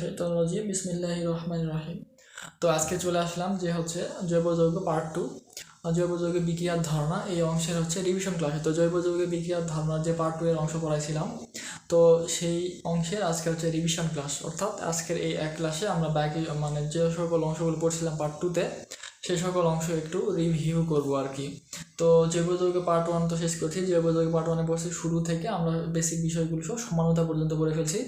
শাইতানির রাজিম, বিসমিল্লাহির রহমানির রহিম। তো আজকে চলে আসলাম যে হচ্ছে জৈব যৌগ পার্ট টু জৈব যৌগে বিক্রিয়ার ধারণা, এই অংশের হচ্ছে রিভিশন ক্লাসে তো জৈব যৌগে বিক্রিয়ার ধারণার যে পার্ট টু এর অংশ পড়াইছিলাম, তো সেই অংশের আজকে হচ্ছে রিভিশন ক্লাস অর্থাৎ আজকের এই এক ক্লাসে আমরা বাকি মানে যে সকল অংশগুলো পড়ছিলাম পার্ট টুতে সেই সকল অংশ একটু রিভিউ করব আর কি তো জৈব যৌগ পার্ট ওয়ান তো শেষ করছি জৈব যৌগ পার্ট ওয়ানে পড়ছি শুরু থেকে আমরা বেসিক বিষয়গুলো সব সমানতা পর্যন্ত পড়ে ফেলছি।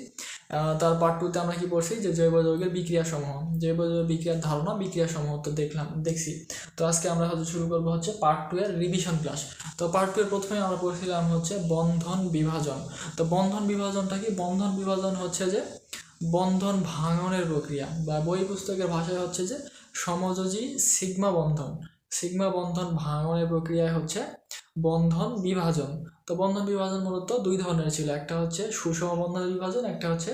তার পার্ট টুতে আমরা কি পড়ছি? যে জৈব যৌগের বিক্রিয়া সমূহ জৈব যৌগ বিক্রিয়ার ধারণা বিক্রিয়া সমূহ তো দেখলাম, দেখছি। তো আজকে আমরা হয়তো শুরু করব হচ্ছে পার্ট টু এর রিভিশন ক্লাস তো পার্ট টু এর প্রথমে আমরা পড়ছিলাম হচ্ছে বন্ধন বিভাজন। তো বন্ধন বিভাজনটা কি? বন্ধন বিভাজন হচ্ছে যে বন্ধন ভাঙনের প্রক্রিয়া। বা বই পুস্তকের ভাষায় হচ্ছে যে সমযোজী সিগমা বন্ধন। সিগমা বন্ধন ভাঙনের প্রক্রিয়ায় হচ্ছে বন্ধন বিভাজন। তো বন্ধন বিভাজন মূলত দুই ধরনের ছিল। একটা হচ্ছে সুষম বন্ধন বিভাজন, একটা হচ্ছে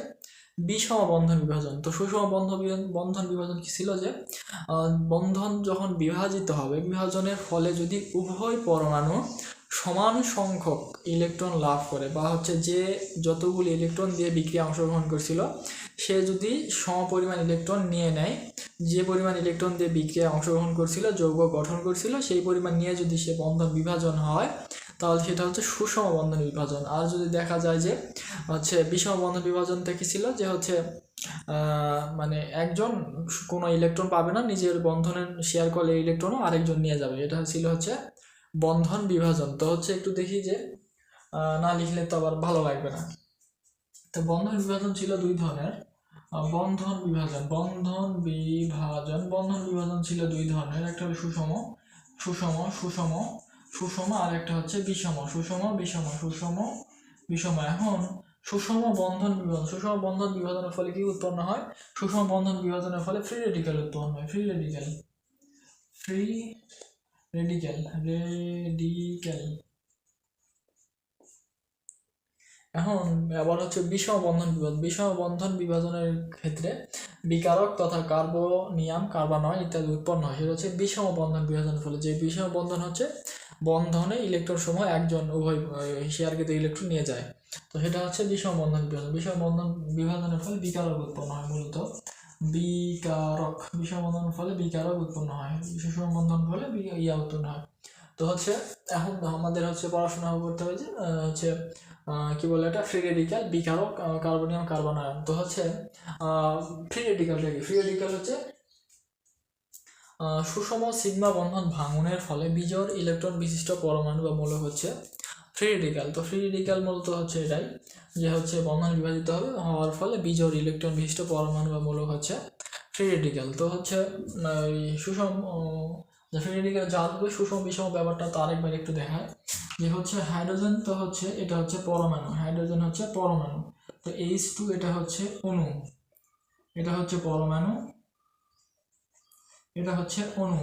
বিষম বন্ধন বিভাজন। তো সুষম বন্ধন বন্ধন বিভাজন কি ছিল যে বন্ধন যখন বিভাজিত হবে, বিভাজনের ফলে যদি উভয় পরমাণু সমান সংখ্যক ইলেকট্রন লাভ করে বা হচ্ছে যে যতগুলি ইলেকট্রন দিয়ে বিক্রিয়া অংশগ্রহণ করছিল, সে যদি সমপরিমাণ ইলেকট্রন নিয়ে নেয়, যে পরিমাণ ইলেকট্রন দিয়ে বিক্রিয়ায় অংশগ্রহণ করছিল, যৌগ গঠন করছিল, সেই পরিমাণ নিয়ে যদি সে বন্ধন বিভাজন হয়, তাহলে সেটা হচ্ছে সুষম বন্ধন বিভাজন। আর যদি দেখা যায় যে হচ্ছে বিষম বন্ধন বিভাজনটা কি ছিল যে হচ্ছে মানে একজন কোনো ইলেকট্রন পাবে না, নিজের বন্ধনের শেয়ার করলে ইলেকট্রনও আরেকজন নিয়ে যাবে। এটা ছিল হচ্ছে বন্ধন বিভাজন। তো হচ্ছে একটু দেখি যে না লিখলে তো আবার ভালো লাগবে না। তো বন্ধন বিভাজন ছিল দুই ধরনের। বন্ধন বিভাজন বন্ধন বিভাজন বন্ধন বিভাজন ছিল দুই ধরনের। একটা সুষম সুষম সুষম সুষম, আর একটা হচ্ছে বিষম। সুষম বিষম সুষম, বিষম। এখন সুষম বন্ধন বিভাজন, সুষম বন্ধন বিভাজনের ফলে কি উৎপন্ন হয়? সুষম বন্ধন বিভাজনের ফলে ফ্রি রেডিক্যাল উৎপন্ন হয়। Free radical free radical radical এখন আবার হচ্ছে বিষম বন্ধন বিভাজন বিষম বন্ধন বিভাজনের ক্ষেত্রে বিকারক তথা কার্বোনিয়াম, কার্বানয় ইত্যাদি উৎপন্ন হয়। সেটা হচ্ছে বিষম বন্ধন বিভাজনের ফলে। যে বিষম বন্ধন হচ্ছে বন্ধনে ইলেকট্রন সমূহ একজন উভয় শেয়ারকৃত ইলেকট্রন নিয়ে যায়। তো সেটা হচ্ছে বিষম বন্ধন বিভাজন। বিষম বন্ধন বিভাজনের ফলে বিকারক উৎপন্ন হয় মূলত। বিকারক বিষম বন্ধনের ফলে বিকারক উৎপন্ন হয় বন্ধন ফলে ইয়া উৎপন্ন হয়। তো হচ্ছে, এখন আমাদের হচ্ছে পড়াশোনা করতে হবে যে হচ্ছে কি বলে এটা? ফ্রি রেডিক্যাল বিকারক কার্বনিয়াম কার্বনায়ন। তো হচ্ছে ফ্রি রেডিক্যালটা কি? ফ্রি রেডিক্যাল হচ্ছে সুষম সিগমা বন্ধন ভাঙনের ফলে বিজোড় ইলেকট্রন বিশিষ্ট পরমাণু বা মৌল হচ্ছে ফ্রি রেডিক্যাল তো ফ্রি রেডিক্যাল মূলত হচ্ছে এটাই যে হচ্ছে বন্ধন বিভাজিত হবে, হওয়ার ফলে বিজোড় ইলেকট্রন বিশিষ্ট পরমাণু বা মূলক হচ্ছে ফ্রি রেডিক্যাল তো হচ্ছে এই সুষম ফ্রি রেডিক্যাল আসবে সুষম বিষম ব্যাপারটা তো আরেকবার একটু দেখায়, যে হচ্ছে হাইড্রোজেন তো হচ্ছে, এটা হচ্ছে পরমাণু হাইড্রোজেন হচ্ছে পরমাণু। তো এইচ টু এটা হচ্ছে অণু, এটা হচ্ছে পরমাণু, এটা হচ্ছে অণু,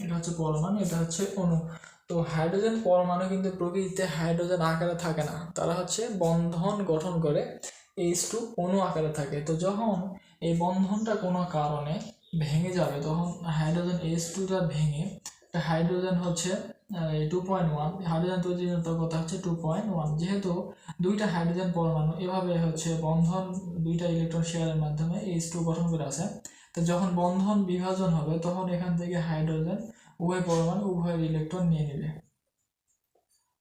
এটা হচ্ছে পরমাণু, এটা হচ্ছে অণু। তো হাইড্রোজেন পরমাণু কিন্তু প্রকৃতিতে হাইড্রোজেন আকারে থাকে না। তারা হচ্ছে বন্ধন গঠন করে এইচ টু অণু আকারে থাকে। তো যখন এই বন্ধনটা কোনো কারণে ভেঙে যাবে, তখন হাইড্রোজেন এইচ টুটা ভেঙে হাইড্রোজেন হচ্ছে টু পয়েন্ট ওয়ান হাইড্রোজেন তৈরির কথা হচ্ছে টু পয়েন্ট ওয়ান যেহেতু দুইটা হাইড্রোজেন পরমাণু এভাবে হচ্ছে বন্ধন দুইটা ইলেকট্রন শেয়ারের মাধ্যমে এইচ টু গঠন করে আছে, তো যখন বন্ধন বিভাজন হবে, তখন এখান থেকে হাইড্রোজেন উভয় পরমাণু উভয়ের ইলেকট্রন নিয়ে নেবে।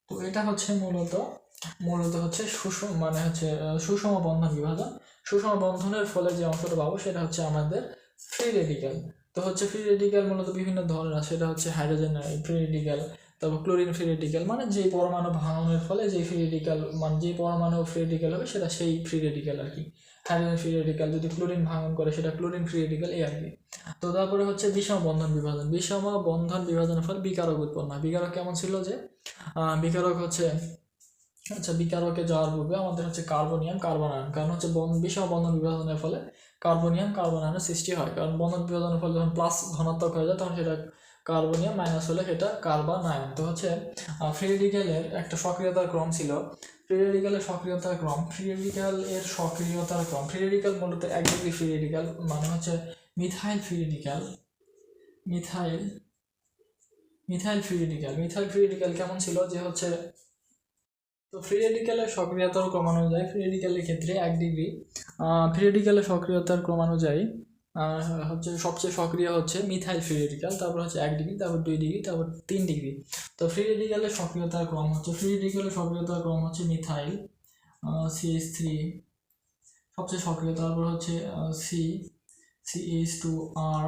তো এটা হচ্ছে মূলত মূলত হচ্ছে সুষম মানে হচ্ছে সুষম বন্ধন বিভাজন। সুষম বন্ধনের ফলে যে অংশটা পাবো সেটা হচ্ছে আমাদের ফ্রি রেডিক্যাল তো হচ্ছে ফ্রি রেডিক্যাল মূলত বিভিন্ন ধরনের আছে। সেটা হচ্ছে হাইড্রোজেন ফ্রি রেডিক্যাল তারপর ক্লোরিন ফ্রি রেডিক্যাল মানে যে পরমাণু ভাঙনের ফলে যে ফ্রি রেডিক্যাল মানে যে পরমাণু ফ্রি রেডিক্যাল হবে সেটা সেই ফ্রি রেডিক্যাল আর কি। হাইড্রোজেন ফ্রি রেডিক্যাল যদি ক্লোরিন ভাঙন করে, সেটা ক্লোরিন ফ্রি রেডিক্যাল এই আর কি। তো তারপরে হচ্ছে বিষম বন্ধন বিভাজন। বিষম বন্ধন বিভাজনের ফলে বিকারক উৎপন্ন হয়। বিকারক কেমন ছিল যে বিকারক হচ্ছে আচ্ছা বিকারকে যাওয়ার পূর্বে আমাদের হচ্ছে কার্বনিয়াম, কার্বনায়ন। কারণ হচ্ছে বিষম বন্ধন বিভাজনের ফলে কার্বনিয়াম, কার্বনায়নের সৃষ্টি হয়। কারণ বন্ধন বিভাজনের ফলে যখন প্লাস ধনাত্মক হয়ে যায়, তখন সেটা কার্বনিয়াম মাইনাস হলে সেটা কার্বনায়ন। তো হচ্ছে ফ্রি রেডিক্যালের একটা সক্রিয়তার ক্রম ছিল ফ্রি রেডিক্যালের সক্রিয়তার ক্রম। ফ্রি রেডিক্যাল এর সক্রিয়তার ক্রম। ফ্রি রেডিক্যাল মূলত এক ডিগ্রি ফ্রি রেডিক্যাল মানে হচ্ছে methyl free radical methyl methyl free radical methyl free radical কেমন ছিল? যে হচ্ছে, তো ফ্রি রেডিক্যালের সক্রিয়তার ক্রমানুযায়ী যায় ফ্রি রেডিক্যালের ক্ষেত্রে এক ডিগ্রি ফ্রি রেডিক্যালের সক্রিয়তার ক্রমানুযায়ী হচ্ছে সবচেয়ে সক্রিয় হচ্ছে মিথাইল ফ্রি রেডিক্যাল তারপর হচ্ছে এক ডিগ্রি, তারপর দুই ডিগ্রি, তারপর তিন ডিগ্রি। তো ফ্রি রেডিক্যালের সক্রিয়তার ক্রম হচ্ছে ফ্রি রেডিক্যালের সক্রিয়তার ক্রম হচ্ছে মিথাইল সিএস থ্রি সবচেয়ে সক্রিয়, তারপর হচ্ছে C CH two R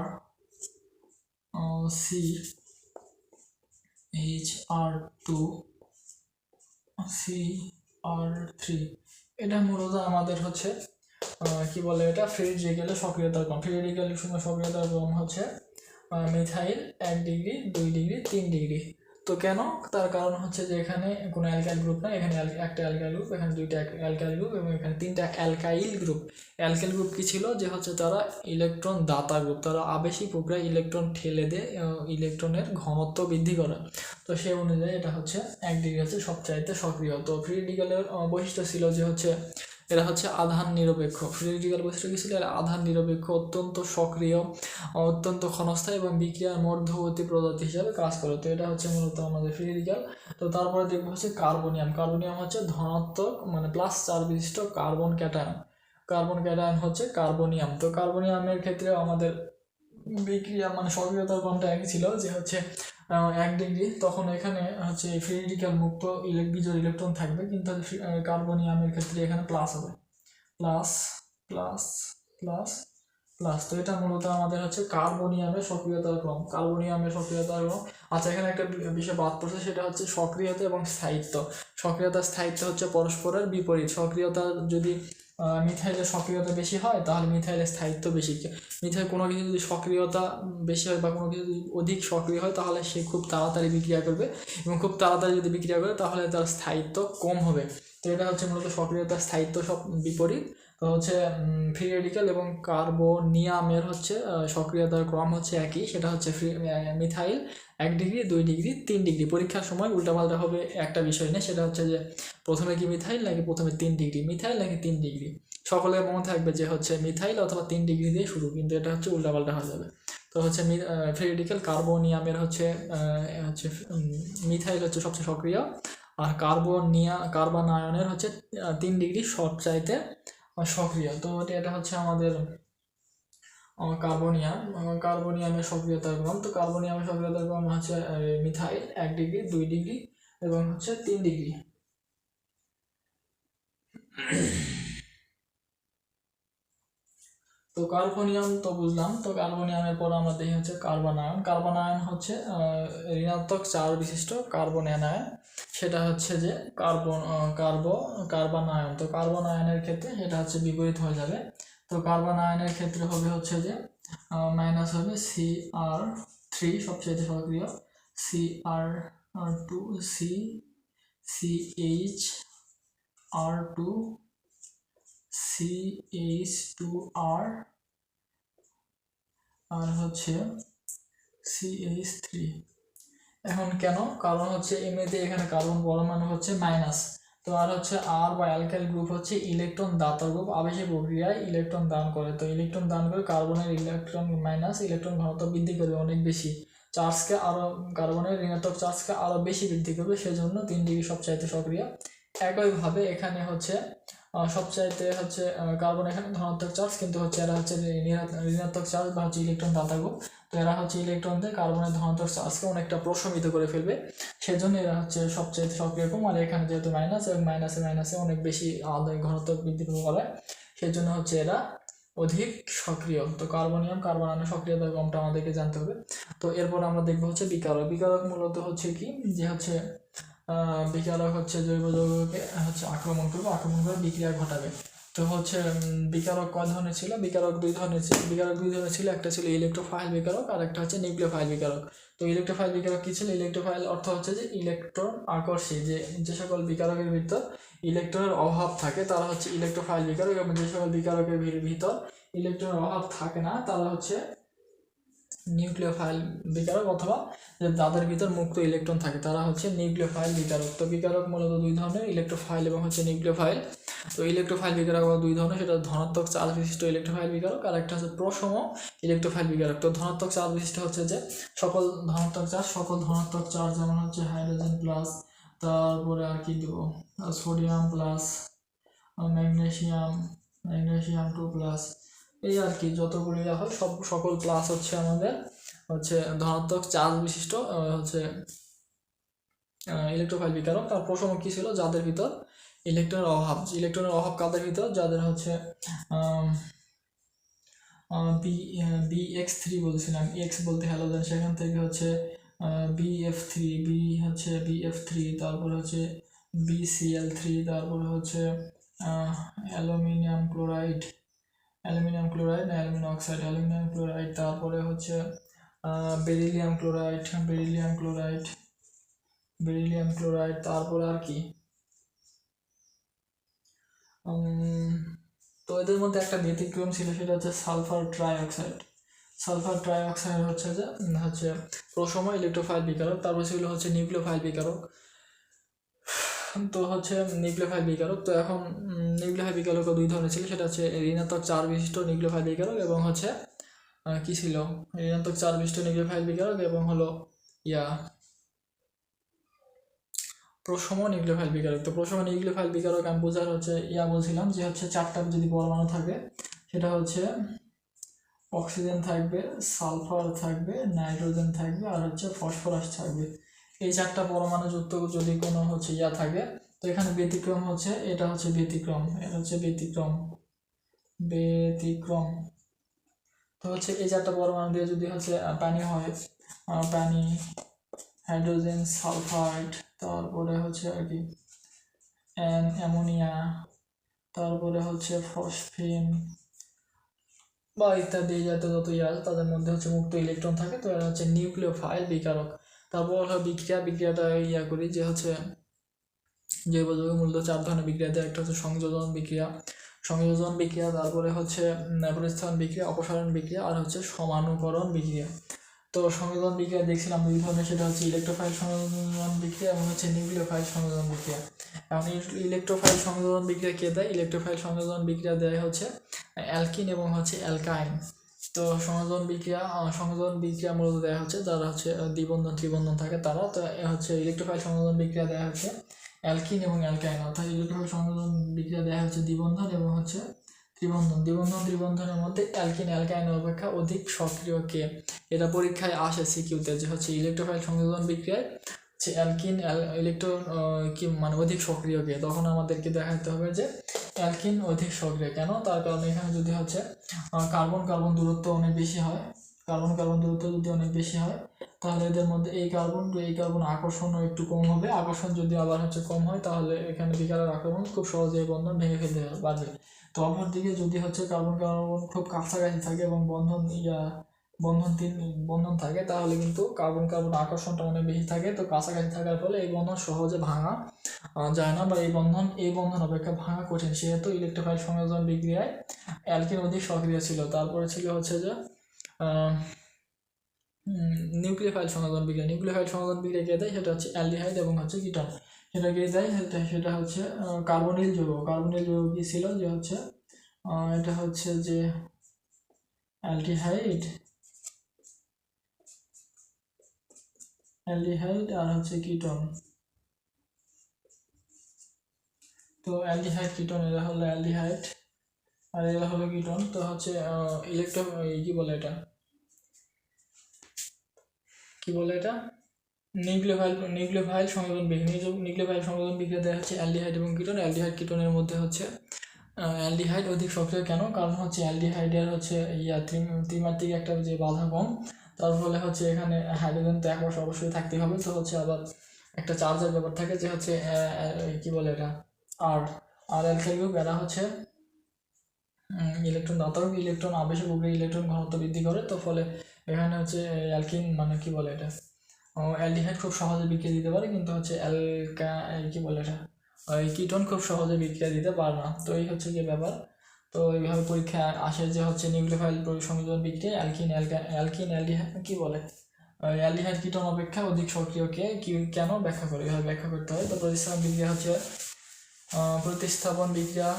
C H R two C R three এটা মূলত আমাদের হচ্ছে কি বলে এটা? ফ্রি রেডিক্যালের সক্রিয়তার কম। ফ্রি রেডিক্যালের সময় সক্রিয়তার কম হচ্ছে মিথাইল এক ডিগ্রি দুই ডিগ্রি তিন ডিগ্রি তো কেন? তার কারণ হচ্ছে যে এখানে কোনো অ্যালকাইল গ্রুপ না এখানে একটা অ্যালকাইল গ্রুপ এখানে দুইটা অ্যালকাইল গ্রুপ এবং এখানে তিনটা অ্যালকাইল গ্রুপ অ্যালকাইল গ্রুপ কি ছিল? যে হচ্ছে তারা ইলেকট্রন দাতা গ্রুপ তারা আবেশিক প্রক্রিয়ায় ইলেকট্রন ঠেলে দিয়ে ইলেকট্রনের ঘনত্ব বৃদ্ধি করে। তো সেই অনুযায়ী এটা হচ্ছে এক ডিগ্রি হচ্ছে সবচাইতে সক্রিয়। তো ফ্রি রেডিক্যালের বৈশিষ্ট্য ছিল যে হচ্ছে এরা হচ্ছে আধান নিরপেক্ষ। ফ্রি রেডিক্যাল বৈশিষ্ট্য কি ছিল? এরা আধান নিরপেক্ষ, অত্যন্ত সক্রিয়, অত্যন্ত ক্ষণস্থায়ী এবং বিক্রিয়ার মধ্যবর্তী প্রজাতি হিসাবে কাজ করে। তো এটা হচ্ছে মূলত আমাদের ফ্রি তো তারপরে দেখব হচ্ছে কার্বনিয়াম। কার্বনিয়াম হচ্ছে ধনাত্মক মানে প্লাস চার বিশিষ্ট কার্বন ক্যাটায়ন কার্বন ক্যাটায়ন হচ্ছে কার্বনিয়াম। তো কার্বনিয়ামের ক্ষেত্রে আমাদের বিক্রিয়া মানে সক্রিয়তার কোনটা একই ছিল যে হচ্ছে এক ডিগ্রি তখন এখানে হচ্ছে ফ্রি মুক্ত বিজোড় ইলেকট্রন থাকবে, কিন্তু কার্বনিয়ামের ক্ষেত্রে এখানে প্লাস হবে। প্লাস প্লাস প্লাস প্লাস তো এটা মূলত আমাদের হচ্ছে কার্বনিয়ামের সক্রিয়তার ক্রম। কার্বনিয়ামের সক্রিয়তার ক্রম। আচ্ছা এখানে একটা বিষয় বাদ পড়ছে, সেটা হচ্ছে সক্রিয়তা এবং স্থায়িত্ব। সক্রিয়তা স্থায়িত্ব হচ্ছে পরস্পরের বিপরীত। সক্রিয়তা যদি মিথাইলের সক্রিয়তা বেশি হয়, তাহলে মিথাইলের স্থায়িত্ব বেশি। মিথাইল কোনো কিছু যদি সক্রিয়তা বেশি হয় বা কোনো কিছু যদি অধিক সক্রিয় হয়, তাহলে সে খুব তাড়াতাড়ি বিক্রিয়া করবে এবং খুব তাড়াতাড়ি যদি বিক্রিয়া করে, তাহলে তার স্থায়িত্ব কম হবে। তো এটা হচ্ছে মূলত সক্রিয়তার স্থায়িত্ব সব বিপরীত। তো হচ্ছে ফ্রি রেডিক্যাল এবং কার্বোনিয়ামের হচ্ছে সক্রিয়তার ক্রম হচ্ছে একই। সেটা হচ্ছে ফ্রি মিথাইল এক ডিগ্রি দুই ডিগ্রি তিন ডিগ্রি পরীক্ষার সময় উল্টাপাল্টা হবে একটা বিষয় নেই সেটা হচ্ছে যে, প্রথমে কি মিথাইল নাকি প্রথমে তিন ডিগ্রি মিথাইল নাকি তিন ডিগ্রি সকলের মনে থাকবে যে হচ্ছে মিথাইল অথবা তিন ডিগ্রি দিয়ে শুরু, কিন্তু এটা হচ্ছে উল্টাপাল্টা হয়ে যাবে। তো হচ্ছে ফ্রি রেডিক্যাল কার্বোনিয়ামের হচ্ছে হচ্ছে মিথাইল হচ্ছে সবচেয়ে সক্রিয়। আর কার্বনিয়া কার্বনায়নের হচ্ছে তিন ডিগ্রি সব চাইতে সক্রিয়। তো এটা- হচ্ছে আমাদের কার্বনিয়াম কার্বনিয়ামের সক্রিয়তার ক্রম তো কার্বনিয়ামের সক্রিয়তার ক্রম হচ্ছে মিথাইল এক ডিগ্রি, দুই ডিগ্রি এবং হচ্ছে তিন ডিগ্রি। তো কার্বনিয়াম তো বুঝলাম। তো কার্বনিয়ামের পর আমরা দেখি হচ্ছে কার্বনায়ন। কার্বনায়ন হচ্ছে ঋণাত্মক চার বিশিষ্ট কার্বন অ্যানায়ন সেটা হচ্ছে যে কার্বন কার্বো, কার্বনায়ন। তো কার্বনায়নের ক্ষেত্রে সেটা হচ্ছে বিপরীত হয়ে যাবে। তো কার্বনায়নের ক্ষেত্রে হবে হচ্ছে যে মাইনাস হবে সি আর থ্রি সবচেয়ে সক্রিয়। C R two C C H R two H two R R হচ্ছে এইচ থ্রি এখন কেন? কারণ হচ্ছে এমনিতে এখানে কার্বন পরমাণু হচ্ছে মাইনাস তো আর হচ্ছে আর বা অ্যালকাইল গ্রুপ হচ্ছে ইলেকট্রন দাতা গ্রুপ আবেশিক প্রক্রিয়ায় ইলেকট্রন দান করে। তো ইলেকট্রন দান করে কার্বনের ইলেকট্রন মাইনাস ইলেকট্রন ঘনত্ব বৃদ্ধি করবে অনেক বেশি। চার্জকে আরও কার্বনের ঋণাত্মক চার্জকে আরও বেশি বৃদ্ধি করবে, সেজন্য তিন ডিগ্রি সবচাইতে সক্রিয়। একইভাবে এখানে হচ্ছে সবচাইতে হচ্ছে কার্বন এখানে ধনাত্মক চার্জ কিন্তু হচ্ছে এরা হচ্ছে ঋণাত্মক চার্জ বা হচ্ছে ইলেকট্রন দাতা গ্রুপ তো এরা হচ্ছে ইলেকট্রন দিয়ে কার্বনের ধনাত্মক চার্জকে অনেকটা প্রশমিত করে ফেলবে। সেজন্য এরা হচ্ছে সবচেয়ে সক্রিয় কম আর এখানে যেহেতু মাইনাস এবং মাইনাসে মাইনাসে অনেক বেশি আলাদা ঘনত্ব বৃদ্ধি করে সেই জন্য হচ্ছে এরা অধিক সক্রিয়। তো কার্বনিয়াম কার্বনায়নের সক্রিয়তার কমটা আমাদেরকে জানতে হবে। তো এরপর আমরা দেখব হচ্ছে বিকারক। বিকারক মূলত হচ্ছে কি? যে হচ্ছে বিকারক হচ্ছে জৈব যৌগকে হচ্ছে আক্রমণ করবে, আক্রমণ করে বিক্রিয়া ঘটাবে। তো হচ্ছে বিকারক কয় ধরনের ছিল? বিকারক দুই ধরনের ছিল। বিকারক দুই ধরনের ছিল, একটা ছিল ইলেকট্রোফাইল বিকারক আর একটা হচ্ছে নিউক্লিওফাইল বিকারক। তো ইলেকট্রোফাইল বিকারক কি ছিল? ইলেকট্রোফাইল অর্থ হচ্ছে যে ইলেকট্রন আকর্ষী, যে যে সকল বিকারকের ভিতর ইলেকট্রনের অভাব থাকে, তারা হচ্ছে ইলেকট্রোফাইল বিকারক এবং যে সকল বিকারকের ভিতর ইলেকট্রনের অভাব থাকে না, তারা হচ্ছে নিউক্লিওফাইল বিকারক অথবা যাদের ভিতর মুক্ত ইলেকট্রন থাকে, তারা হচ্ছে নিউক্লিওফাইল বিকারক তো বিকারক মূলত দুই ধরনের ইলেকট্রোফাইল এবং হচ্ছে নিউক্লিওফাইল। তো ইলেকট্রোফাইল বিকারক দুই ধরনের, সেটা ধনাত্মক চার্জ বিশিষ্ট ইলেকট্রোফাইল বিকারক আর একটা হচ্ছে প্রসম ইলেকট্রোফাইল বিকারক তো ধনাত্মক চার্জ বিশিষ্ট হচ্ছে যে সকল ধনাত্মক চার্জ, সকল ধনাত্মক চার্জ যেমন হচ্ছে হাইড্রোজেন প্লাস তারপরে আর কি দেবো? Sodium plus magnesium magnesium two plus এই আর কি, যতগুলি ইয়া হয় সব, সকল প্লাস হচ্ছে আমাদের, হচ্ছে ধনাত্মক চার্জ বিশিষ্ট হচ্ছে ইলেকট্রোফাইল বিকারক। তার প্রসঙ্গ কী ছিল? যাদের ভিতর ইলেকট্রনের অভাব। ইলেকট্রনের অভাব কাদের ভিতর? যাদের হচ্ছে বি বি এক্স থ্রি বলছিলাম এক্স বলতে হ্যালোজেন সেখান থেকে হচ্ছে বি এফ থ্রি বি হচ্ছে বি এফ থ্রি তারপরে হচ্ছে বি সি এল থ্রি তারপরে হচ্ছে aluminium chloride aluminium chloride, aluminium oxide, aluminium chloride, তারপরে হচ্ছে beryllium chloride beryllium chloride beryllium chloride, তারপরে আর কি? তো এদের মধ্যে একটা ব্যতিক্রম ছিল, সেটা হচ্ছে সালফার ট্রাইঅক্সাইড। সালফার ট্রাইঅক্সাইড হচ্ছে যে হচ্ছে প্রসম ইলেকট্রোফাইল বিকারক, তারপর সেগুলো হচ্ছে নিউক্লিওফাইল বিকারক। তো হচ্ছে নিউক্লিওফাইল বিকারক। তো এখন নিউক্লিওফাইল বিকারক দুই ধরনের ছিল। সেটা হচ্ছে ঋণাত্মক চার বিশিষ্ট নিউক্লিওফাইল বিকারক এবং হচ্ছে কি ছিল? ঋণাত্মক চার বিশিষ্ট নিউক্লিওফাইল বিকারক এবং হলো, ইয়া, প্রসম নিউক্লিওফাইল বিকারক। তো প্রসম নিউক্লিওফাইল বিকারক আমি বোঝার হচ্ছে, ইয়া বলছিলাম যে হচ্ছে চারটা যদি পরমাণু থাকে, সেটা হচ্ছে অক্সিজেন থাকবে, সালফার থাকবে, নাইট্রোজেন থাকবে আর হচ্ছে ফসফরাস থাকবে। এই চারটা পরমাণু যুক্ত যদি কোনো হচ্ছে ইয়া থাকে, তো এখানে ব্যতিক্রম হচ্ছে, এটা হচ্ছে ব্যতিক্রম, এটা হচ্ছে ব্যতিক্রম ব্যতিক্রম। তো হচ্ছে এই চারটা পরমাণু দিয়ে যদি হচ্ছে পানি হয় পানি, হাইড্রোজেন সালফাইড, তারপরে হচ্ছে আর কি অ্যামোনিয়া, তারপরে হচ্ছে ফসফিন, বা ইত্যাদি জাতীয় যত ইয়ে আছে, তাদের মধ্যে হচ্ছে মুক্ত ইলেকট্রন থাকে, তো এরা হচ্ছে নিউক্লিওফাইল বিকারক। তারপর হলো বিক্রিয়া বিক্রিয়াটা ইয়া করি যে হচ্ছে জৈব যৌগ মূলত চার ধরনের বিক্রিয়া দেয়। একটা হচ্ছে সংযোজন বিক্রিয়া। সংযোজন বিক্রিয়া তারপরে হচ্ছে উম, প্রতিস্থাপন বিক্রিয়া অপসারণ বিক্রিয়া আর হচ্ছে সমানুকরণ বিক্রিয়া। তো সংযোজন বিক্রিয়া দেখছিলাম দুই ধরনের সেটা হচ্ছে ইলেকট্রোফাইল সংযোজন বিক্রিয়া এবং হচ্ছে নিউক্লিওফাইল সংযোজন বিক্রিয়া। এখন ইলেকট্রোফাইল সংযোজন বিক্রিয়া কে দেয়? ইলেকট্রোফাইল সংযোজন বিক্রিয়া দেয় হচ্ছে অ্যালকিন এবং হচ্ছে অ্যালকাইন। তো সংযোজন বিক্রিয়া সংযোজন বিক্রিয়া মূলত দেওয়া হচ্ছে, যারা হচ্ছে দ্বিবন্ধন, ত্রিবন্ধন থাকে তারা। তো হচ্ছে ইলেকট্রোফাইল সংযোজন বিক্রিয়া দেওয়া হচ্ছে অ্যালকিন এবং অ্যালকাইন অর্থাৎ ইলেকট্রোফাইল সংযোজন বিক্রিয়া দেওয়া হচ্ছে দ্বিবন্ধন এবং হচ্ছে ত্রিবন্ধন। দ্বিবন্ধন, ত্রিবন্ধনের মধ্যে অ্যালকিন অ্যালকাইন অপেক্ষা অধিক সক্রিয় কে? এটা পরীক্ষায় আসে সিকিউতে যে হচ্ছে ইলেকট্রোফাইল সংযোজন বিক্রিয়ায় হচ্ছে অ্যালকিন ইলেকট্রন কি মানে অধিক সক্রিয় কে? তখন আমাদেরকে দেখাতে হবে যে অ্যালকিন অধিক সক্রিয়। কেন? তার কারণে এখানে যদি হচ্ছে কার্বন কার্বন দূরত্ব অনেক বেশি হয়। কার্বন কার্বন দূরত্ব যদি অনেক বেশি হয়, তাহলে এদের মধ্যে এই কার্বন টু এই কার্বন আকর্ষণও একটু কম হবে। আকর্ষণ যদি আবার হচ্ছে কম হয়, তাহলে এখানে বিকারের আক্রমণ খুব সহজে এই বন্ধন ভেঙে ফেলতে পারবে। তো অপরদিকে যদি হচ্ছে কার্বন কার্বন খুব কাছাকাছি থাকে এবং বন্ধন, ইয়া বন্ধন তিন, বন্ধন থাকে, তাহলে কিন্তু কার্বন কার্বন আকর্ষণটা অনেক বেশি থাকে। তো কাছাকাছি থাকার ফলে এই বন্ধন সহজে ভাঙা যায় না বা এই বন্ধন এই বন্ধন অপেক্ষা ভাঙা কঠিন। সেহেতু ইলেকট্রোফাইল সংযোজন বিক্রিয়ায় অ্যালকিন অধিক সক্রিয় ছিল। তারপরে ছিল হচ্ছে যে নিউক্লিওফাইল সংযোজন বিক্রিয়া। নিউক্লিওফাইল সংযোজন বিক্রিয়া কে দেয়? সেটা হচ্ছে অ্যালডিহাইড এবং হচ্ছে কিটন সেটা কে দেয়? সেটা সেটা হচ্ছে কার্বনিল যৌগ। কার্বনিল যৌগ কি ছিল? যে হচ্ছে এটা হচ্ছে যে অ্যালডিহাইড অ্যালডিহাইড আর হচ্ছে কিটন তো অ্যালডিহাইড কিটন এরা হলো অ্যালডিহাইড আর এরা হলো কিটন তো হচ্ছে ইলেকট্রো কি বলে এটা? কি বলে এটা? নিউক্লিওফাইল নিউক্লিওফাইল সংযোজন বিক্রিয়া। নিউক্লিওফাইল সংযোজন বিক্রিয়া দেওয়া হচ্ছে অ্যালডিহাইড এবং কিটন অ্যালডিহাইড কিটোনের মধ্যে হচ্ছে অ্যালডিহাইড অধিক সক্রিয় কেন? কারণ হচ্ছে অ্যালডিহাইডের হচ্ছে ইয়া, ত্রিম- ত্রিমাত্রিক একটা যে বাধা কম। তার ফলে হচ্ছে এখানে হাইড্রোজেন তো একমাস অবশ্যই থাকতে হবে। তো হচ্ছে আবার একটা চার্জের ব্যাপার থাকে যে হচ্ছে কি বলে এটা? আর আর অ্যালকাইল গ্রুপ এরা হচ্ছে ইলেকট্রন দাতারক ইলেকট্রন আবেশক উপরে ইলেকট্রন ঘনত্ব বৃদ্ধি করে। তো ফলে এখানে হচ্ছে অ্যালকিন মানে কি বলে এটা? অ্যালডিহাইড খুব সহজে বিক্রিয়া দিতে পারে, কিন্তু হচ্ছে অ্যালকা কি বলে এটা? কিটোন খুব সহজে বিক্রিয়া দিতে পারে না। তো এই হচ্ছে কি ব্যাপার। তো এইভাবে পরীক্ষা আসে যে হচ্ছে নিউক্লিওফাইল সংযোজন বিক্রিয়া, অ্যালকিন, অ্যালকা, অ্যালকিন অ্যালডিহাইড কি বলে? অ্যালডিহাইড কিটোন অপেক্ষা অধিক সক্রিয়কে কি, কেন ব্যাখ্যা করে? এভাবে ব্যাখ্যা করতে হয়। তো প্রতিস্থাপন বিক্রিয়া হচ্ছে প্রতিস্থাপন বিক্রিয়া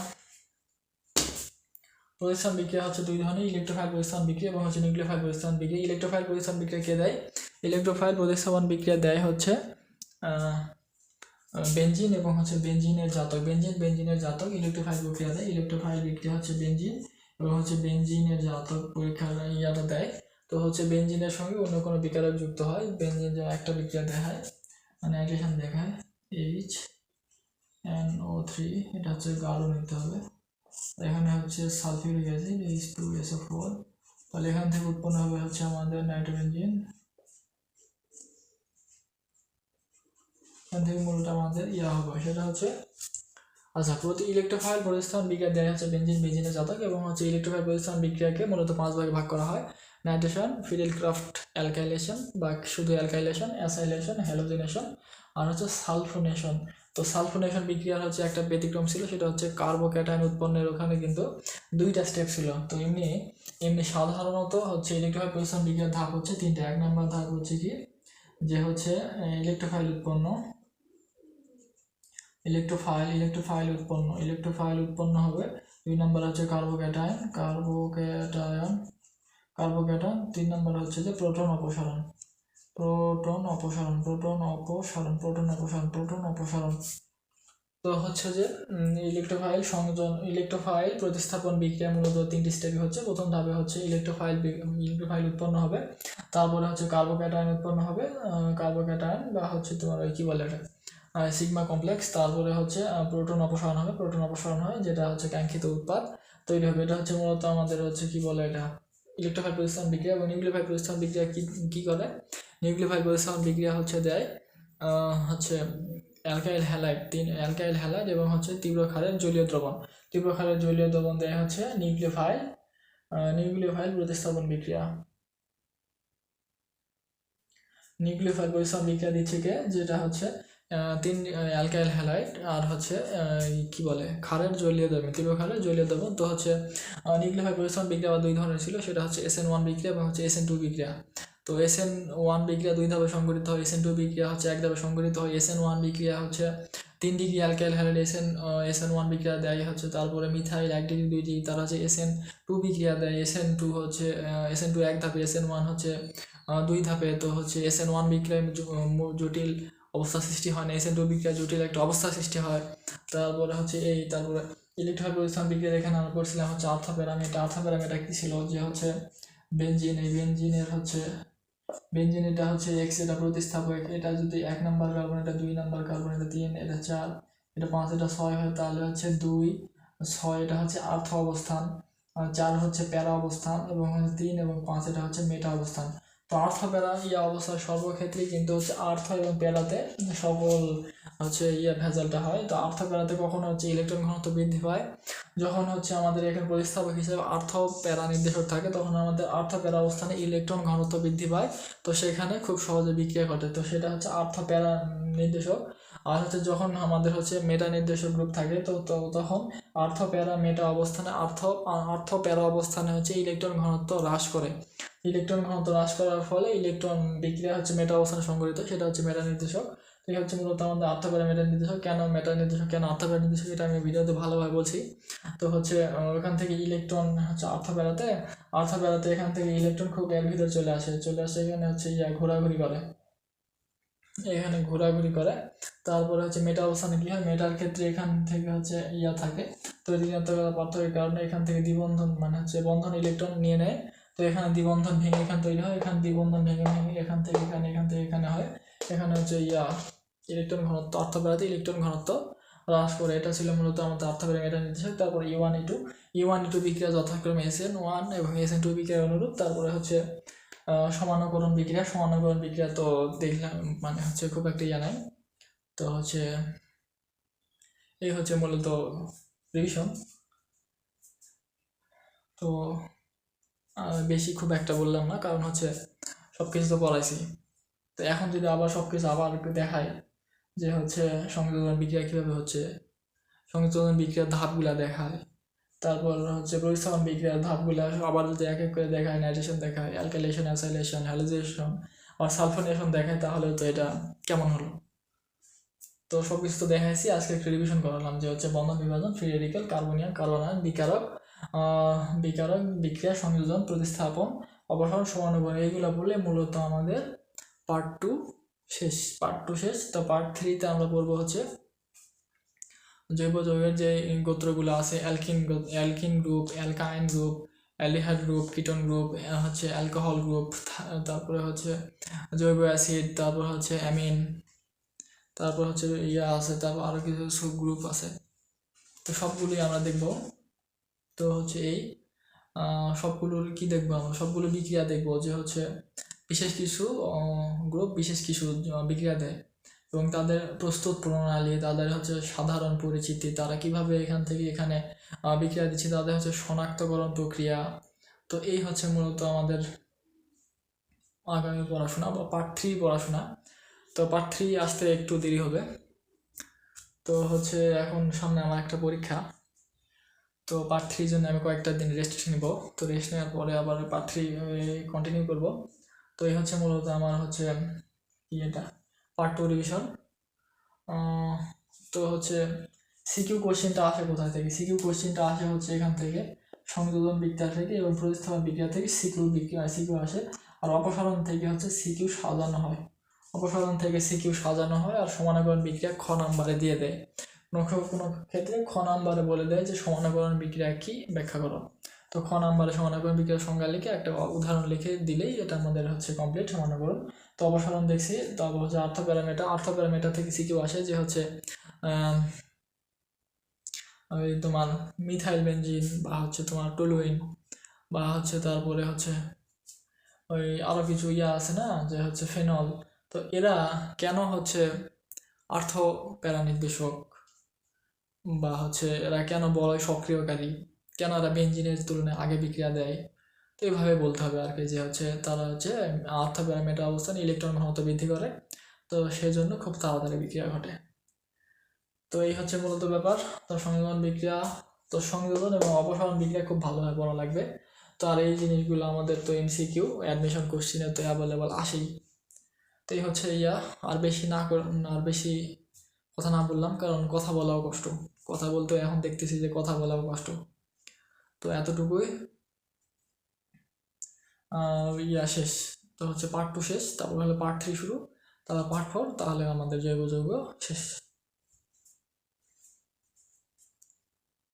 প্রতিস্থান বিক্রিয়া হচ্ছে দুই ধরনের, ইলেকট্রোফাইল প্রতিস্থান বিক্রিয়া এবং হচ্ছে নিউক্লিওফাইল প্রতিস্থান বিক্রিয়া। ইলেকট্রোফাইল প্রতিস্থান বিক্রিয়া কে দেয়? ইলেকট্রোফাইল প্রতিস্থাপন বিক্রিয়া দেয় হচ্ছে বেঞ্জিন এবং হচ্ছে বেঞ্জিনের জাতক। বেঞ্জিন বেঞ্জিনের জাতক ইলেকট্রোফাইল প্রক্রিয়া দেয়। ইলেকট্রোফাইল বিক্রিয়া হচ্ছে বেঞ্জিন এবং হচ্ছে বেঞ্জিনের জাতক পরীক্ষার ইয়াটা দেয়। তো হচ্ছে বেঞ্জিনের সঙ্গে অন্য কোনো বিকারক যুক্ত হয়। বেঞ্জিন যে একটা বিক্রিয়া দেখায়। মানে অ্যাডিশন দেখায়। এইচ এন ও থ্রি এটা হচ্ছে গাঢ় নিতে হবে। এখানে হচ্ছে sulphuric acid H two S four তাহলে এখান থেকে উৎপন্ন হবে হচ্ছে আমাদের নাইট্রোবেঞ্জিন এখান থেকে মূলত আমাদের ইয়া হবে। সেটা হচ্ছে আচ্ছা প্রতি ইলেকট্রোফাইল প্রতিস্থাপন বিক্রিয়া দেওয়া হচ্ছে বেঞ্জিন বেঞ্জিনের জাতক এবং হচ্ছে ইলেকট্রোফাইল প্রতিস্থাপন বিক্রিয়াকে মূলত পাঁচ ভাগে ভাগ করা হয়। নাইট্রেশন ফিডেল ক্রাফট অ্যালকাইলেশন বা শুধু অ্যালকাইলেশন অ্যাসাইলেশন হ্যালোজিনেশন আর হচ্ছে সালফোনেশন তো সালফোনেশন বিক্রিয়ার হচ্ছে একটা ব্যতিক্রম ছিল, সেটা হচ্ছে কার্বোক্যাটাইন উৎপন্নের ওখানে কিন্তু দুইটা স্টেপ ছিল। তো এমনি এমনি সাধারণত হচ্ছে ইলেকট্রোফাইল প্রতিস্থাপন বিক্রিয়ার ধাপ হচ্ছে তিনটা। এক নম্বর ধাপ হচ্ছে কি? যে হচ্ছে ইলেকট্রোফাইল উৎপন্ন ইলেকট্রোফাইল ইলেকট্রোফাইল উৎপন্ন ইলেকট্রোফাইল উৎপন্ন হবে। দুই নম্বর হচ্ছে কার্বোক্যাটায়ন কার্বোক্যাটায়ন কার্বোক্যাটায়ন তিন নম্বর হচ্ছে যে প্রোটন অপসারণ। প্রোটন অপসারণ প্রোটন অপসারণ প্রোটন অপসারণ প্রোটন অপসারণ। তো হচ্ছে যে ইলেকট্রোফাইল সংযোজন ইলেকট্রোফাইল প্রতিস্থাপন বিক্রিয়া মূলত তিনটি স্টেপে হচ্ছে। প্রথম ধাপে হচ্ছে ইলেকট্রোফাইল ইলেকট্রোফাইল উৎপন্ন হবে। তারপরে হচ্ছে কার্বোক্যাটায়ন উৎপন্ন হবে। কার্বোক্যাটায়ন বা হচ্ছে তোমার ওই কী বলে এটা সিগমা কমপ্লেক্স তারপরে হচ্ছে প্রোটন অপসারণ হবে প্রোটন অপসারণ হয়, যেটা হচ্ছে কাঙ্ক্ষিত উৎপাদ। তৈরি হবে, এটা হচ্ছে মূলত আমাদের হচ্ছে কি বলে এটা ইলেকট্রোফাইল প্রতিস্থাপন বিক্রিয়া এবং নিউক্লিওফাইল প্রতিস্থাপন বিক্রিয়া কী কী করে? নিউক্লিওফাইল প্রতিস্থাপন বিক্রিয়া হচ্ছে দেয় হচ্ছে অ্যালকাইল হ্যালাইড তিন অ্যালকাইল হ্যালাইড এবং হচ্ছে তীব্র ক্ষারের জলীয় দ্রবণ। তীব্র ক্ষারের জলীয় দ্রবণ দেয় হচ্ছে নিউক্লিওফাইল নিউক্লিওফাইল প্রতিস্থাপন বিক্রিয়া। নিউক্লিওফাইল প্রতিস্থাপন বিক্রিয়া দিচ্ছে কে? যেটা হচ্ছে তিন অ্যালকাইল হ্যালাইড আর হচ্ছে কি বলে ক্ষারের জলীয় দ্রবণ তীব্র ক্ষারের জলীয় দ্রবণ তো হচ্ছে নিউক্লিওফাইল প্রতিস্থাপন বিক্রিয়া দুই ধরনের ছিল সেটা হচ্ছে এস এন ওয়ান বিক্রিয়া এবং হচ্ছে এস এন টু বিক্রিয়া তো এস এন ওয়ান বিক্রিয়া দুই ধাপে সংগঠিত হয় এস এন টু বিক্রিয়া হচ্ছে এক ধাপে সংগঠিত হয় এস এন ওয়ান বিক্রিয়া হচ্ছে তিন degree alkyl halide S N S N one বিক্রিয়া দেয় হচ্ছে তারপরে মিথাইল এক ডিগ্রি দুই ডিগ্রি তার হচ্ছে এস এন টু বিক্রিয়া দেয় এস এন টু হচ্ছে এস এন টু এক ধাপে এস এন ওয়ান হচ্ছে দুই ধাপে তো হচ্ছে এস এন ওয়ান বিক্রিয়ায় জটিল অবস্থা সৃষ্টি হয় না এস এন বিক্রিয়া জটিল একটা অবস্থা সৃষ্টি হয়। তারপরে হচ্ছে এই, তারপরে ইলেকট্রন বিক্রিয়া এখানে আমরা করছিলাম হচ্ছে আর্থা প্যারামিটার আর্থা প্যারামিটার কী ছিল? যে হচ্ছে বেঞ্জিন এই বেঞ্জিনের হচ্ছে বেঞ্জিন এটা হচ্ছে এক্স এটা প্রতিস্থাপক, এটা যদি এক নম্বর কার্বন এটা দুই নম্বর কার্বন এটা তিন, এটা চার, এটা পাঁচ, এটা ছয় হয়, তাহলে হচ্ছে দুই, ছয় এটা হচ্ছে আর্থ অবস্থান চার হচ্ছে প্যারা অবস্থান, এবং হচ্ছে তিন, এবং পাঁচ এটা হচ্ছে মেটা অবস্থান। আর্থ প্যারা ইয়া অবস্থার সর্বক্ষেত্রেই কিন্তু হচ্ছে আর্থ এবং প্যারাতে সকল হচ্ছে ইয়া ভেজালটা হয়। তো আর্থ প্যারাতে কখনো হচ্ছে ইলেকট্রন ঘনত্ব বৃদ্ধি পায়। যখন হচ্ছে আমাদের এখানে প্রতিস্থাপক হিসেবে আর্থ প্যারা নির্দেশক থাকে, তখন আমাদের আর্থ প্যারা অবস্থানে ইলেকট্রন ঘনত্ব বৃদ্ধি পায়। তো সেখানে খুব সহজে বিক্রিয়া ঘটে। তো সেটা হচ্ছে আর্থ প্যারা নির্দেশক। আর হচ্ছে যখন আমাদের হচ্ছে মেটা নির্দেশক গ্রুপ থাকে, তো তখন আর্থ প্যারা মেটা অবস্থানে আর্থ আর্থ প্যারা অবস্থানে হচ্ছে ইলেকট্রন ঘনত্ব হ্রাস করে। ইলেকট্রন ঘনত্ব হ্রাস করার ফলে ইলেকট্রন বিক্রিয়া হচ্ছে মেটা অবস্থানে সংগঠিত সেটা হচ্ছে মেটা নির্দেশক। এই হচ্ছে মূলত আমাদের আর্থপ্যারা মেটা নির্দেশক। কেন মেটা নির্দেশক, কেন আর্থপ্যারা নির্দেশক এটা আমি ভিডিওতে ভালোভাবে বলছি। তো হচ্ছে ওখান থেকে ইলেকট্রন হচ্ছে আর্থপ্যারাতে আর্থপ্যারাতে এখান থেকে ইলেকট্রন খুব এর ভিতরে চলে আসে। চলে আসে এখানে হচ্ছে ইয়া, ঘোরাঘুরি করে। এখানে ঘোরাঘুরি করে। তারপরে হচ্ছে মেটা অবস্থানে কী হয়? মেটার ক্ষেত্রে এখান থেকে হচ্ছে ইয়া থাকে। তো তৈরি পার্থক্যের কারণে এখান থেকে দ্বিবন্ধন মানে হচ্ছে বন্ধন ইলেকট্রন নিয়ে নেয়। তো এখানে দ্বিবন্ধন ভেঙে এখান তৈরি হয়, এখানে দ্বিবন্ধন ভেঙে ভেঙে এখান থেকে এখানে, এখান থেকে এখানে হয়। এখানে হচ্ছে ইয়া, ইলেকট্রন ঘনত্ব অর্থবেলাতে ইলেকট্রন ঘনত্ব হ্রাস করে। এটা ছিল মূলত আমাদের অর্থবেলা এটা নির্দেশক তারপর E one E two E one E two বিক্রিয়া যথাক্রমে এস এন ওয়ান এবং এস এন টু বিক্রিয়ার অনুরূপ। তারপরে হচ্ছে সমানকরণ বিক্রিয়া। সমানকরণ বিক্রিয়া তো দেখলাম মানে হচ্ছে খুব একটা ইয়া নাই। তো হচ্ছে, এই হচ্ছে মূলত রিভিশন তো বেশি খুব একটা বললাম না, কারণ হচ্ছে সব কিছু তো পড়াইছি। তো এখন যদি আবার সব কিছু আবার একটু দেখাই যে হচ্ছে সংযোজন বিক্রিয়া কীভাবে হচ্ছে, সংযোজন বিক্রিয়ার ধাপগুলা দেখায় তারপর হচ্ছে প্রতিস্থাপন বিক্রিয়ার ধাপগুলো, আবার যদি এক এক করে দেখায় নাইট্রেশন দেখায় অ্যালকাইলেশন অ্যাসাইলেশন হ্যালোজেশন আর সালফোনেশন দেখায় তাহলে তো এটা কেমন হলো? তো সব কিছু তো দেখাইছি, আজকে একটু রিভিশন করালাম যে হচ্ছে বন্ধন বিভাজন ফ্রি রেডিক্যাল কার্বনিয়াম কার্বনায়ন বিকারক বিকারক বিক্রিয়া, সংযোজন, প্রতিস্থাপন, অপসারণ সমানুবন এইগুলো বলে মূলত আমাদের পার্ট টু শেষ পার্ট টু শেষ। তো পার্ট থ্রিতে আমরা পড়ব হচ্ছে জৈব যৌগের যে গোত্রগুলো আছে, alkene alkene group, alkyne group, aldehyde group, ketone group হচ্ছে অ্যালকোহল গ্রুপ তারপরে হচ্ছে জৈব অ্যাসিড, তারপর হচ্ছে অ্যামিন, তারপর হচ্ছে ইয়া আছে, তারপর আরও কিছু গ্রুপ আছে। তো সবগুলোই আমরা দেখব। তো হচ্ছে এই সবগুলোর কি দেখব আমরা? সবগুলো বিক্রিয়া দেখব যে হচ্ছে বিশেষ কিছু গ্রুপ বিশেষ কিছু বিক্রিয়া দেয়। এবং তাদের প্রস্তুত প্রণালী, তাদের হচ্ছে সাধারণ পরিচিতি, তারা কীভাবে এখান থেকে এখানে বিক্রিয়া দিচ্ছে, তাদের হচ্ছে শনাক্তকরণ প্রক্রিয়া। তো এই হচ্ছে মূলত আমাদের আগামী পড়াশোনা বা পার্ট থ্রি পড়াশোনা। তো পার্ট থ্রি আসতে একটু দেরি হবে। তো হচ্ছে এখন সামনে আমার একটা পরীক্ষা। তো পার্ট থ্রির জন্য আমি কয়েকটা দিন রেস্ট নিব। তো রেস্ট নেওয়ার পরে আবার পার্ট থ্রি কন্টিনিউ করব। তো এই হচ্ছে মূলত আমার হচ্ছে ইয়েটা পার্ট টু রিভিশন তো হচ্ছে সিকিউ কোশ্চেনটা আসে কোথায় থেকে? সিকিউ কোশ্চেনটা আসে হচ্ছে এখান থেকে, সংযোজন বিক্রিয়া থেকে এবং প্রতিস্থাপন বিক্রিয়া থেকে সিকিউ বিক্রিয়া সিকিউ আসে। আর অপসারণ থেকে হচ্ছে সিকিউ সাজানো হয়। অপসারণ থেকে সিকিউ সাজানো হয় আর সমানাকরণ বিক্রিয়া খ নাম্বারে দিয়ে দেয়। কোনো কোনো ক্ষেত্রে খ নাম্বারে বলে দেয় যে সমানাকরণ বিক্রিয়া কি ব্যাখ্যা করো। তো খ নাম্বারে সমানাকরণ বিক্রিয়ার সংজ্ঞা লিখে একটা উদাহরণ লিখে দিলেই এটা আমাদের হচ্ছে কমপ্লিট সমানাকরণ তো অপসারণ দেখছি তারপর হচ্ছে ortho para meta ortho para meta থেকে সিকিউ আসে যে হচ্ছে ওই তোমার মিথাইল বেনজিন বা হচ্ছে তোমার টলুইন বা হচ্ছে তারপরে হচ্ছে ওই আরও কিছু ইয়া আছে না যে হচ্ছে ফেনল। তো এরা কেন হচ্ছে আর্থ প্যারা নির্দেশক বা হচ্ছে এরা কেন বলয় সক্রিয়কারী? কেন এরা বেঞ্জিনের তুলনায় আগে বিক্রিয়া দেয়? তো এইভাবে বলতে হবে আর কি যে হচ্ছে তারা হচ্ছে আর্থ প্যারামিটার অবস্থান ইলেকট্রন ঘনত্ব বৃদ্ধি করে। তো সেই জন্য খুব তাড়াতাড়ি বিক্রিয়া ঘটে। তো এই হচ্ছে মূলত ব্যাপার। তো সংযোজন বিক্রিয়া, তো সংযোজন এবং অপসারণ বিক্রিয়া খুব ভালোভাবে পড়া লাগবে। তো আর এই জিনিসগুলো আমাদের তো এমসিকিউ অ্যাডমিশন কোশ্চিনে তো অ্যাভেলেবল আসেই। তো এই হচ্ছে ইয়া। আর বেশি না আর বেশি কথা না বললাম, কারণ কথা বলাও কষ্ট। কথা বলতে এখন দেখতেছি যে কথা বলাও কষ্ট। তো এতটুকুই। ইয়া শেষ। তো হচ্ছে পার্ট টু শেষ, তারপর হলো পার্ট থ্রি শুরু। তারপর পার্ট ফোর তাহলে আমাদের জৈব যৌগ শেষ।